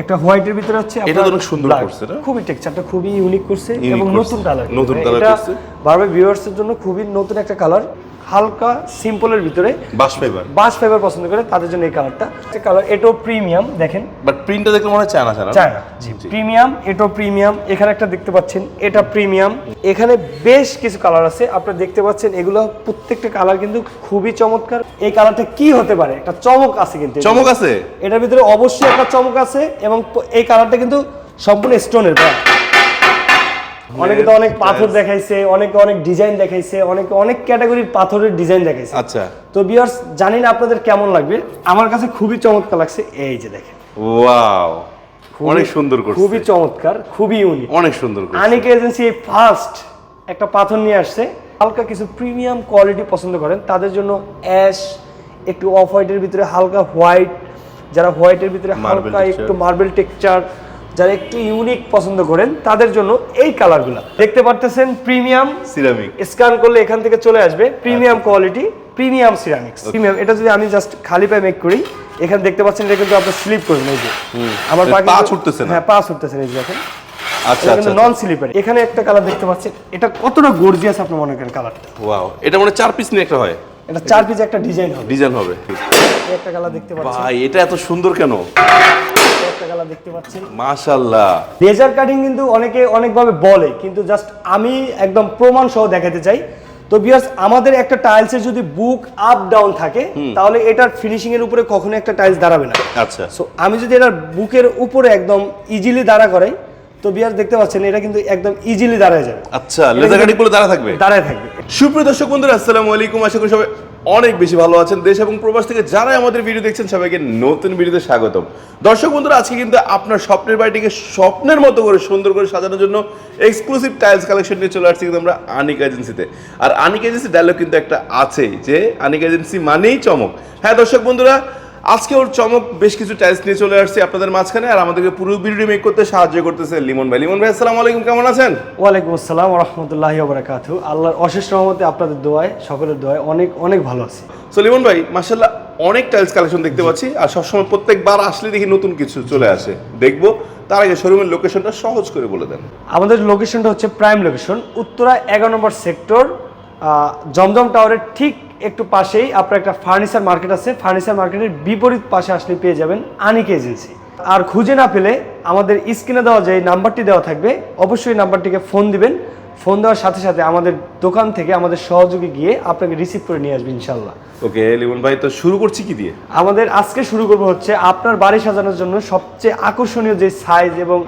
একটা হোয়াইটের ভিতরে হচ্ছে এটা অনেক সুন্দর করছে না? খুবই টেক্সচারটা খুবই ইউনিক করছে এবং নতুন কালার নতুন কালার করছে। বারবার ভিউয়ার্সের জন্য খুবই নতুন একটা কালার হালকা সিম্পলের ভিতরে বাস ফাইবার বাস ফাইবার পছন্দ করে তাদের জন্য এই কালারটা কালার এটাও প্রিমিয়াম দেখেন। বাট প্রিন্টটা দেখলে মনে হয় চায়না চায়না চায়না প্রিমিয়াম এটাও প্রিমিয়াম এখানে একটা দেখতে পাচ্ছেন এটা প্রিমিয়াম এখানে বেশ কিছু কালার আছে আপনারা দেখতে পাচ্ছেন এগুলো প্রত্যেকটা কালার কিন্তু খুবই চমৎকার। এই কালারটা কি হতে পারে? একটা চমক আছে কিন্তু চমক আছে? এটার ভিতরে অবশ্যই একটা চমক আছে এবং এই কালারটা কিন্তু সম্পূর্ণ স্টোনের অনেকে তো অনেক পাথর দেখাইছে অনেকে অনেক ডিজাইন দেখাইছে অনেকে অনেক ক্যাটাগরির পাথরের ডিজাইন দেখাইছে। আচ্ছা। তো বিয়ার্স জানি না আপনাদের কেমন লাগবে। আমার কাছে খুবই চমৎকার লাগছে এই যে দেখেন। ওয়াও অনেক সুন্দর করছে। খুবই চমৎকার খুবই ইউনিক অনেক সুন্দর করছে। আনিক এজেন্সি ফার্স্ট একটা পাথর নিয়ে আসছে। হালকা কিছু প্রিমিয়াম কোয়ালিটি পছন্দ করেন তাদের জন্য অ্যাশ একটু অফ হোয়াইটের ভিতরে হালকা হোয়াইট যারা হোয়াইটের ভিতরে হালকা একটু মার্বেল টেক্সচার যারা একটু ইউনিক পছন্দ করেন তাদের জন্য এই কালারগুলো দেখতে পারতেছেন প্রিমিয়াম সিরামিক স্ক্যান করলে এখান থেকে চলে আসবে। Premium quality premium ceramics premium এটা যদি আমি জাস্ট খালি পায়ে মেক করি এখানে দেখতে পাচ্ছেন এটা কিন্তু আপনার স্লিপ করবে না এই যে। আমার মানে পা ছুটতেছে না? হ্যাঁ পা ছুটতেছে এই যে দেখেন। আচ্ছা এটা আচ্ছা নন স্লিপার এখানে একটা কালার দেখতে পাচ্ছেন এটা কতটা গর্জিয়াস আপনি মনে করেন কালারটা ওয়াও এটা মানে চার পিস নিয়ে একটা হয়। এটা চার পিস একটা ডিজাইন হবে। ডিজাইন হবে এই একটা কালার দেখতে পাচ্ছেন। ভাই এটা এত সুন্দর কেন? একটা কালার দেখতে পাচ্ছেন। মাশাআল্লাহ। লেজার কাটিং কিন্তু অনেকে অনেকভাবে বলে কিন্তু জাস্ট আমি একদম প্রমাণ সহ দেখাতে চাই। তো বিয়ার্স আমাদের একটা টাইলসের যদি বুক আপ ডাউন থাকে তাহলে এটার ফিনিশিং এর উপরে কখনো একটা টাইলস দাঁড়াবে না। আচ্ছা। সো আমি যদি এটার বুকের উপরে একদম ইজিলি দাঁড়া করাই তো বিয়ার দেখতে পাচ্ছেন এটা কিন্তু একদম ইজিলি দাঁড়ায় যাবে। আচ্ছা লেজার কাটিংগুলো দাঁড়া থাকবে? দাঁড়ায় থাকবে। সুপ্রিয় দর্শক বন্ধুরা আসসালামু আলাইকুম। আশা করি সবাই অনেক বেশি ভালো আছেন দেশ এবং প্রবাস থেকে যারাই আমাদের ভিডিও দেখছেন, সবাইকে নতুন ভিডিওতে স্বাগতম। দর্শক বন্ধুরা, আজকে কিন্তু আপনার স্বপ্নের বাড়িটিকে স্বপ্নের মতো করে সুন্দর করে সাজানোর জন্য এক্সক্লুসিভ টাইলস কালেকশন নিয়ে চলে আসছি কিন্তু আমরা আনিক এজেন্সিতে আর আনিক এজেন্সি ডায়লগ কিন্তু একটা আছেই যে আনিক এজেন্সি মানেই চমক। হ্যাঁ দর্শক বন্ধুরা আজকে ওর চমক বেশ কিছু টাইলস নিয়ে চলে আসছে আপনাদের মাঝখানে আর আমাদেরকে পুরো ভিডিও মেক করতে সাহায্য করতেছে লিমন ভাই। লিমন ভাই আসসালামু আলাইকুম কেমন আছেন? ওয়ালাইকুম আসসালাম রহমতুল্লাহ বারাকাত আল্লাহর অশেষ রহমতে আপনাদের দোয়ায় সকলের দোয়ায় অনেক অনেক ভালো আছি। সো লিমন ভাই মাশাল্লাহ অনেক টাইলস কালেকশন দেখতে পাচ্ছি আর সবসময় প্রত্যেকবার আসলে দেখি নতুন কিছু চলে আসে। দেখব তার আগে শোরুমের লোকেশনটা সহজ করে বলে দেন। আমাদের লোকেশনটা হচ্ছে প্রাইম লোকেশন উত্তরা এগারো নম্বর সেক্টর জমজম টাওয়ারের ঠিক একটু পাশেই আপনার একটা ফার্নিচার মার্কেট আছে। ফার্নিচার মার্কেটের বিপরীত পাশে আসলে পেয়ে যাবেন আনিক এজেন্সি আর খুঁজে না পেলে আমাদের স্ক্রিনে দেওয়া যে নাম্বারটি দেওয়া থাকবে অবশ্যই নাম্বারটিকে ফোন দিবেন। ফোন দেওয়ার সাথে সাথে আমাদের দোকান থেকে আমাদের সহযোগী গিয়ে আপনাকে রিসিভ করে নিয়ে আসবে ইনশাল্লাহ ওকে লিমন ভাই তো শুরু করছি কি দিয়ে? আমাদের আজকে শুরু করব হচ্ছে আপনার বাড়ি সাজানোর জন্য সবচেয়ে আকর্ষণীয় যে সাইজ এবং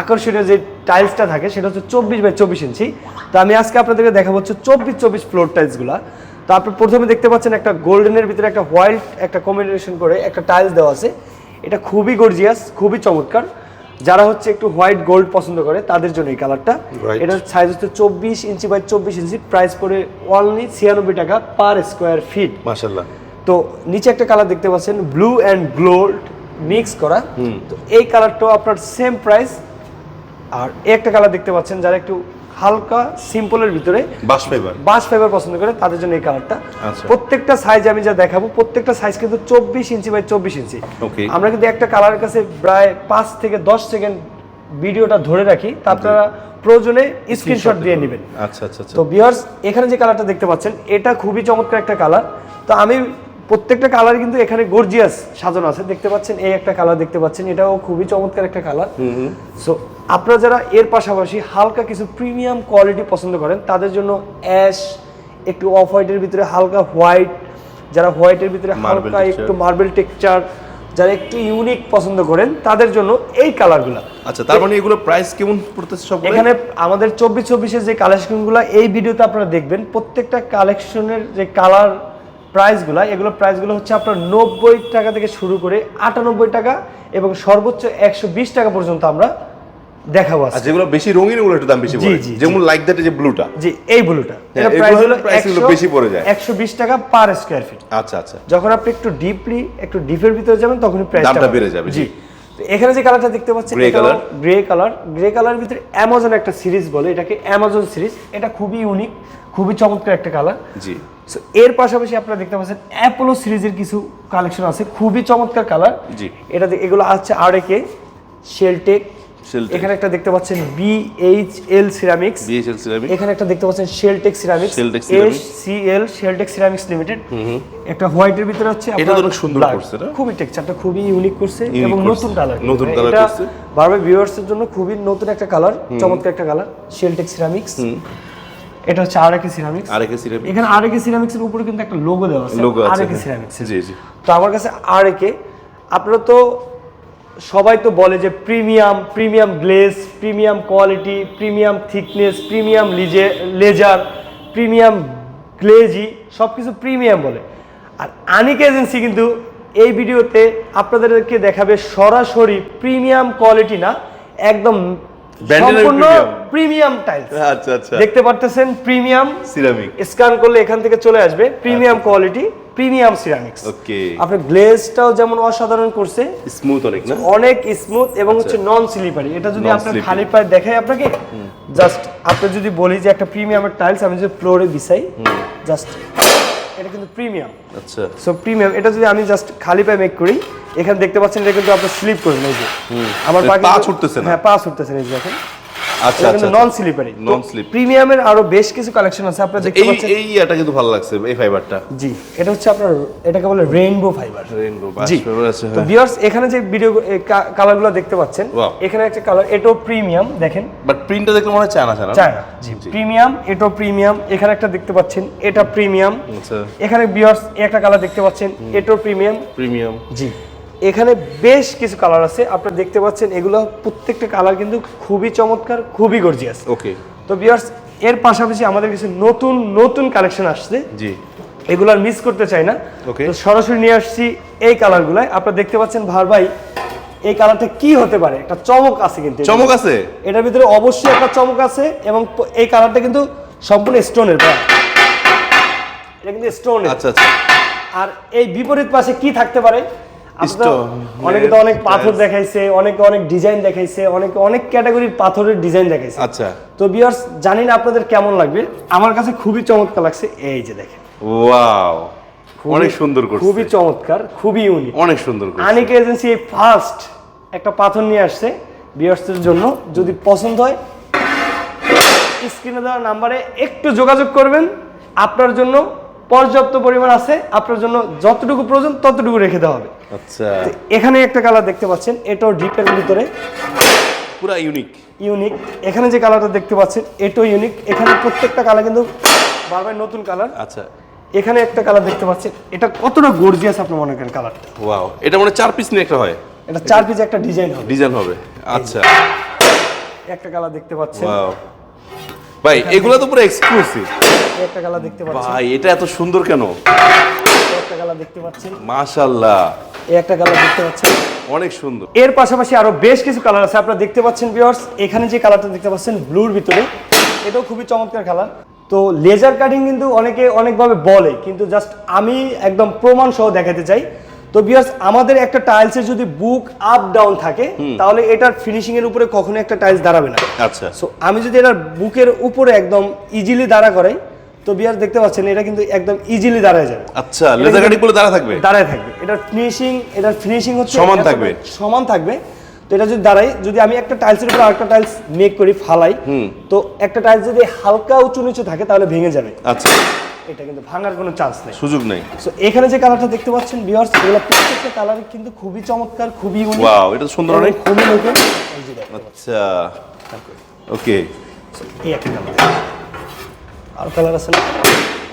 আকর্ষণীয় যে টাইলসটা থাকে সেটা হচ্ছে চব্বিশ বাই চব্বিশ ইঞ্চি। তো আমি আজকে আপনাদেরকে দেখাবো হচ্ছে চব্বিশ চব্বিশ ফ্লোর টাইলসগুলো। তো আপনি প্রথমে দেখতে পাচ্ছেন একটা গোল্ডেনের ভিতরে একটা হোয়াইট একটা কম্বিনেশন করে একটা টাইলস দেওয়া আছে। এটা খুবই গর্জিয়াস খুবই চমৎকার। যারা হচ্ছে একটু হোয়াইট গোল্ড পছন্দ করে তাদের জন্য এই কালারটা. এটা সাইজ হচ্ছে চব্বিশ ইঞ্চি বাই চব্বিশ ইঞ্চি প্রাইস পড়ে অনলি ছিয়ানব্বই টাকা পার স্কোয়ার ফিট মাশাল্লাহ তো নিচে একটা কালার দেখতে পাচ্ছেন ব্লু অ্যান্ড গোল্ড মিক্স করা। তো এই কালারটাও আপনার সেম প্রাইস আর একটা কালার দেখতে পাচ্ছেন যারা একটু হালকা সিম্পলের ভিতরে বাস ফাইবার বাস ফাইবার পছন্দ করে তাদের জন্য এই কালারটা। আচ্ছা। প্রত্যেকটা সাইজ আমি যা দেখাবো প্রত্যেকটা সাইজ কিন্তু চব্বিশ ইঞ্চি বাই চব্বিশ ইঞ্চি. আমরা কিন্তু একটা কালারের কাছে প্রায় পাঁচ থেকে দশ সেকেন্ড ভিডিওটা ধরে রাখি তা আপনারা প্রয়োজনে স্ক্রিনশট দিয়ে নেবেন। আচ্ছা আচ্ছা আচ্ছা। তো বিয়ার্স এখানে যে কালারটা দেখতে পাচ্ছেন এটা খুবই চমৎকার একটা কালার। তো আমি প্রত্যেকটা কালার কিন্তু এখানে গর্জিয়াস সাজানো আছে। দেখতে পাচ্ছেন এই একটা কালার দেখতে পাচ্ছেন এটাও খুবই চমৎকার একটা কালার। সো আপনারা যারা এর পাশাপাশি হালকা কিছু প্রিমিয়াম কোয়ালিটি পছন্দ করেন তাদের জন্য অ্যাশ একটু অফ হোয়াইটের ভিতরে হালকা হোয়াইট যারা হোয়াইটের ভিতরে হালকা একটু মার্বেল টেক্সচার যারা একটু ইউনিক পছন্দ করেন তাদের জন্য এই কালারগুলো আচ্ছা তার মানে এগুলো প্রাইস কেমন পড়তেছে সব এখানে আমাদের চব্বিশ চব্বিশের যে কালেকশনগুলো এই ভিডিওতে আপনারা দেখবেন প্রত্যেকটা কালেকশনের যে কালার প্রাইসগুলো এগুলো প্রাইসগুলো হচ্ছে আপনার নব্বই টাকা থেকে শুরু করে আটানব্বই টাকা এবং সর্বোচ্চ একশো বিশ টাকা পর্যন্ত আমরা দেখাবো আর যেগুলো বেশি রঙিন ওগুলো একটু দাম বেশি পড়ে। যেমন লাইক দ্যাট যে ব্লুটা জি এই ব্লুটা হ্যাঁ, এটা প্রাইস হলো বেশি পড়ে যায়। একশো বিশ টাকা পার স্কোয়ার ফিট আচ্ছা আচ্ছা যখন আপনি একটু ডিপলি একটু ডিপের ভিতরে যাবেন তখনই প্রাইস দামটা বেড়ে যাবে, জি। এখানে যে কালারটা দেখতে পাচ্ছেন Grey color? Grey colour grey ভিতরে অ্যামাজন একটা সিরিজ বলে এটাকে অ্যামাজন সিরিজ এটা খুবই ইউনিক খুবই চমৎকার একটা কালার জি সো এর পাশাপাশি আপনারা দেখতে পাচ্ছেন অ্যাপোলো সিরিজের কিছু কালেকশন আছে খুবই চমৎকার কালার জি। এটা এগুলো আছে আড়েকে শেলটেক Sheltec। এখানে একটা দেখতে পাচ্ছেন B H L ceramics ceramic এখানে একটা দেখতে পাচ্ছেন Sheltech ceramics Sheltec S Ceramics। C L Sheltech ceramics limited একটা হোয়াইটের ভিতরে হচ্ছে এটা অনেক সুন্দর। করছে না? খুবই টেক্সচারটা খুবই ইউনিক করছে এবং নতুন কালার নতুন এটা করছে। বারবার ভিউয়ার্সের জন্য খুবই নতুন একটা কালার চমৎকার একটা কালার শেলটেক সিরামিক্স এটা হচ্ছে আরেকে সিরামিক্স আরেকে সিরামিক এখানে আরেকে সিরামিক্স এর উপরে কিন্তু একটা লোগো দেওয়া আছে। হ্যাঁ। সিরামিক্স জি জি। তো আমার কাছে আরেকে আপনারা তো সবাই তো বলে যে premium premium glaze premium quality, premium thickness, premium লিজে, লেজার, প্রিমিয়াম গ্লেজি সব কিছু প্রিমিয়াম বলে। আর আনিক এজেন্সি কিন্তু এই ভিডিওতে আপনাদেরকে দেখাবে সরাসরি প্রিমিয়াম কোয়ালিটি না, একদম সম্পূর্ণ প্রিমিয়াম টাইলস আচ্ছা আচ্ছা। দেখতে পারতেছেন প্রিমিয়াম সিরামিক স্ক্যান করলে এখান থেকে চলে আসবে premium quality premium ceramics okay আপনার গ্লেজটাও যেমন অসাধারণ করছে স্মুথ অনেক না? অনেক স্মুথ এবং হচ্ছে নন স্লিপারি এটা যদি আপনার খালি পায়ে দেখাই আপনাকে জাস্ট আপনি যদি বলি যে একটা প্রিমিয়ামের টাইলস আমি যদি ফ্লোরে বিছাই জাস্ট এটা কিন্তু প্রিমিয়াম আচ্ছা। সো প্রিমিয়াম এটা যদি আমি জাস্ট খালি পায়ে মেক করি এখানে দেখতে পাচ্ছেন এটা কিন্তু আপনি স্লিপ করবেন এই যে। আমার পা পা ছুটতেছে না? হ্যাঁ পা ছুটতেছে এই যে দেখেন। আচ্ছা এটা আচ্ছা নন স্লিপারি Non slip। প্রিমিয়ামের আরও বেশ কিছু কালেকশন আছে আপনারা দেখতে পাচ্ছেন। এই এটা কিন্তু ভালো লাগছে এই ফাইবারটা জি এটা হচ্ছে আপনার এটাকে বলে রেইনবো ফাইবার রেইনবো ফাইবার আছে তো হ্যাঁ। ভিউয়ার্স এখানে যে ভিডিও কালারগুলো দেখতে পাচ্ছেন এখানে একটা কালার এটাও প্রিমিয়াম দেখেন। বাট প্রিন্টটা দেখলে মনে হয় চায়না চায়না চায়না জি। প্রিমিয়াম এটাও প্রিমিয়াম এখানে একটা দেখতে পাচ্ছেন এটা প্রিমিয়াম আচ্ছা। এখানে ভিউয়ার্স একটা কালার দেখতে পাচ্ছেন এটাও প্রিমিয়াম প্রিমিয়াম জি। এখানে বেশ কিছু কালার আছে। আপনারা দেখতে পাচ্ছেন এগুলো প্রত্যেকটা কালার কিন্তু খুবই চমৎকার খুবই গর্জিয়াস ওকে তো ভিউয়ার্স এর পাশাপাশি আমাদের কিছু নতুন নতুন কালেকশন আসছে। জি। এগুলো আর মিস করতে চাই না. তো সরাসরি নিয়ে আসছি এই কালারগুলাই আপনারা দেখতে পাচ্ছেন ভার ভাই এই কালারটা কি হতে পারে? একটা চমক আছে কিন্তু চমক আছে? এটার ভিতরে অবশ্যই একটা চমক আছে এবং এই কালারটা কিন্তু সম্পূর্ণ স্টোনের প্রায় এটা কিন্তু স্টোনের আচ্ছা আচ্ছা। আর এই বিপরীত পাশে কি থাকতে পারে? অনেকে তো অনেক পাথর দেখাইছে অনেকে অনেক ডিজাইন দেখাইছে অনেকে অনেক ক্যাটাগরির পাথরের ডিজাইন দেখাইছে। আচ্ছা। তো বিয়ার্স জানি না আপনাদের কেমন লাগবে। আমার কাছে খুবই চমৎকার লাগছে এই যে দেখেন। ওয়াও অনেক সুন্দর করছে। খুবই চমৎকার খুবই ইউনিক অনেক সুন্দর করছে। আনিক এজেন্সি এই ফার্স্ট একটা পাথর নিয়ে আসছে বিয়ার্সদের জন্য। যদি পছন্দ হয় স্ক্রিনে দেওয়া নাম্বারে একটু যোগাযোগ করবেন। আপনার জন্য পর্যাপ্ত পরিমাণ আছে আপনার জন্য যতটুকু প্রয়োজন ততটুকু রেখে দেওয়া হবে। আচ্ছা। এখানে একটা কালার দেখতে পাচ্ছেন এটাও ডিপের ভিতরে। পুরা ইউনিক ইউনিক এখানে যে কালারটা দেখতে পাচ্ছেন এটাও ইউনিক এখানে প্রত্যেকটা কালার কিন্তু বারবার নতুন কালার আচ্ছা। এখানে একটা কালার দেখতে পাচ্ছেন এটা কতটা গর্জিয়াস আপনি মনে করেন কালারটা ওয়াও এটা মানে চার পিস নিয়ে একটা হয়? এটা চার পিস একটা ডিজাইন হবে। ডিজাইন হবে। আচ্ছা। একটা কালার দেখতে পাচ্ছেন। ওয়াও ভাই এগুলো তো পুরো এক্সক্লুসিভ একটা গালা দেখতে পাচ্ছেন ভাই এটা এত সুন্দর কেন? একটা গালা দেখতে পাচ্ছেন মাশাআল্লাহ। এই একটা গালা দেখতে পাচ্ছেন অনেক সুন্দর। এর পাশাপাশি আরও বেশ কিছু কালার আছে আপনারা দেখতে পাচ্ছেন ভিউয়ার্স এখানে যে কালারটা দেখতে পাচ্ছেন ব্লুর ভিতরে এটাও খুবই চমৎকার কালার তো লেজার কাটিং কিন্তু অনেকে অনেকভাবে বলে কিন্তু জাস্ট আমি একদম প্রমাণ সহ দেখাতে চাই। তো ভিউয়ার্স আমাদের একটা টাইলসের যদি বুক আপ ডাউন থাকে তাহলে এটার ফিনিশিং এর উপরে কখনো একটা টাইলস দাঁড়াবে না। আচ্ছা। সো আমি যদি এটার বুকের উপরে একদম ইজিলি দাঁড়া করাই তো বিয়ার দেখতে পাচ্ছেন এটা কিন্তু একদম ইজিলি দাঁড়ায় যাবে। আচ্ছা লেজার কাটিংগুলো দাঁড়া থাকবে? দাঁড়ায় থাকবে। এটার ফিনিশিং এটার ফিনিশিং হচ্ছে সমান থাকবে। সমান থাকবে। তো এটা যদি দাঁড়াই যদি আমি একটা টাইলসের উপর আরেকটা টাইলস মেক করি ফালাই তো একটা টাইলস যদি হালকা উঁচু নিচু থাকে তাহলে ভেঙে যাবে। আচ্ছা। এটা কিন্তু ভাঙার কোনো চান্স নেই। সুযোগ নেই। সো এখানে যে কালারটা দেখতে পাচ্ছেন ভিউয়ার্স এগুলো প্রত্যেকটা কালার কিন্তু খুবই চমৎকার খুবই ইউনিক ওয়াও এটা সুন্দর অনেক। খুবই নতুন। এই যে আচ্ছা। ওকে এই একটা কালার আর কালার আছে না?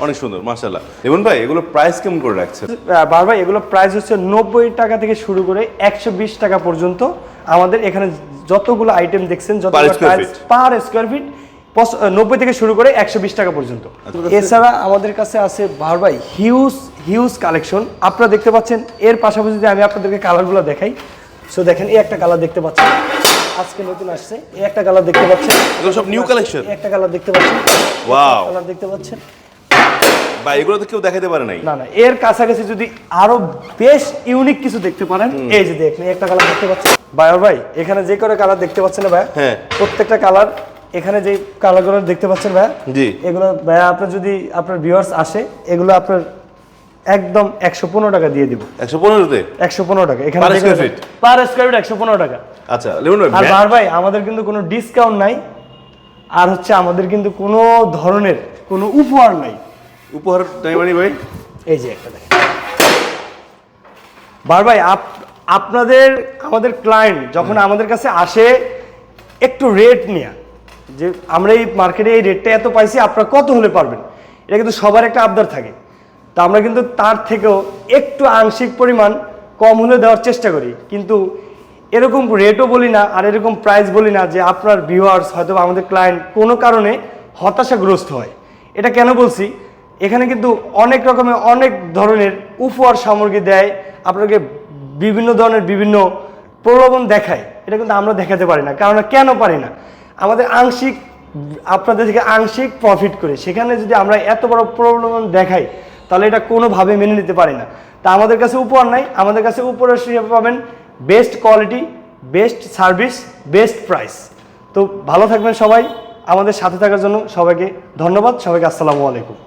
অনেক সুন্দর মাশাআল্লাহ। এবং ভাই এগুলো প্রাইস কেমন করে আহ, বারবার এগুলো প্রাইস হচ্ছে নব্বই টাকা থেকে শুরু করে একশো বিশ টাকা পর্যন্ত। আমাদের এখানে যতগুলো আইটেম দেখছেন square পার স্কোয়ার ফিট নব্বই থেকে শুরু করে একশো বিশ টাকা পর্যন্ত। এছাড়া আমাদের কাছে আছে বারবার হিউজ হিউজ কালেকশন আপনারা দেখতে পাচ্ছেন এর পাশাপাশি যদি আমি আপনাদেরকে কালারগুলো দেখাই সো দেখেন এই একটা কালার দেখতে পাচ্ছেন। আজকে নতুন আসছে এই একটা কালার দেখতে পাচ্ছেন। এগুলো সব নিউ কালেকশন একটা কালার দেখতে পাচ্ছেন। Wow. কালার দেখতে পাচ্ছেন। বা এগুলো তো কেউ দেখাতে পারে নাই। না না এর কাছাকাছি যদি আরও বেশ ইউনিক কিছু দেখতে পারেন এই যে দেখেন একটা কালার দেখতে পাচ্ছেন। ভাইয়া ভাই এখানে যে করে কালার দেখতে পাচ্ছেন না ভাইয়া? হ্যাঁ। প্রত্যেকটা কালার এখানে যে কালারগুলো দেখতে পাচ্ছেন ভাইয়া জি। এগুলো ভাইয়া আপনার যদি আপনার ভিউয়ার্স আসে এগুলো আপনার একদম একশো পনেরো টাকা দিয়ে দিব। একশো পনেরোতে? একশো পনেরো টাকা। এখানে পার স্কোয়ার ফিট একশো পনেরো টাকা। আচ্ছা লিমন ভাই আর বার ভাই আমাদের কিন্তু কোনো ডিসকাউন্ট নাই। আর হচ্ছে আমাদের কিন্তু কোনো ধরনের কোনো উপহার নাই। উপহার নাই মানে ভাই? এই যে একটা দেখেন। বার ভাই আপ- আপনাদের আমাদের ক্লায়েন্ট যখন আমাদের কাছে আসে একটু রেট নিয়ে। যে আমরা এই মার্কেটে এই রেটটা এত পাইছি, আপনারা কত হলে পারবেন? এটা কিন্তু সবার একটা আবদার থাকে। তা আমরা কিন্তু তার থেকেও একটু আংশিক পরিমাণ কম হলে দেওয়ার চেষ্টা করি। কিন্তু এরকম রেটও বলি না, আর এরকম প্রাইস বলি না যে আপনার ভিউয়ার্স হয়তো আমাদের ক্লায়েন্ট কোনো কারণে হতাশাগ্রস্ত হয়। এটা কেন বলছি? এখানে কিন্তু অনেক রকমের অনেক ধরনের উপহার সামগ্রী দেয়, আপনাকে বিভিন্ন ধরনের বিভিন্ন প্রলোভন দেখায়। এটা কিন্তু আমরা দেখাতে পারি না কারণ কেন পারি না? আমাদের আংশিক, আপনাদের থেকে আংশিক প্রফিট করে। সেখানে যদি আমরা এত বড় প্রবলেম দেখাই, তাহলে এটা কোনোভাবে মেনে নিতে পারি না। তা আমাদের কাছে উপহার নাই। আমাদের কাছে উপহার হিসেবে পাবেন best quality best service best price তো ভালো থাকবেন সবাই। আমাদের সাথে থাকার জন্য সবাইকে ধন্যবাদ। সবাইকে আসসালামু আলাইকুম।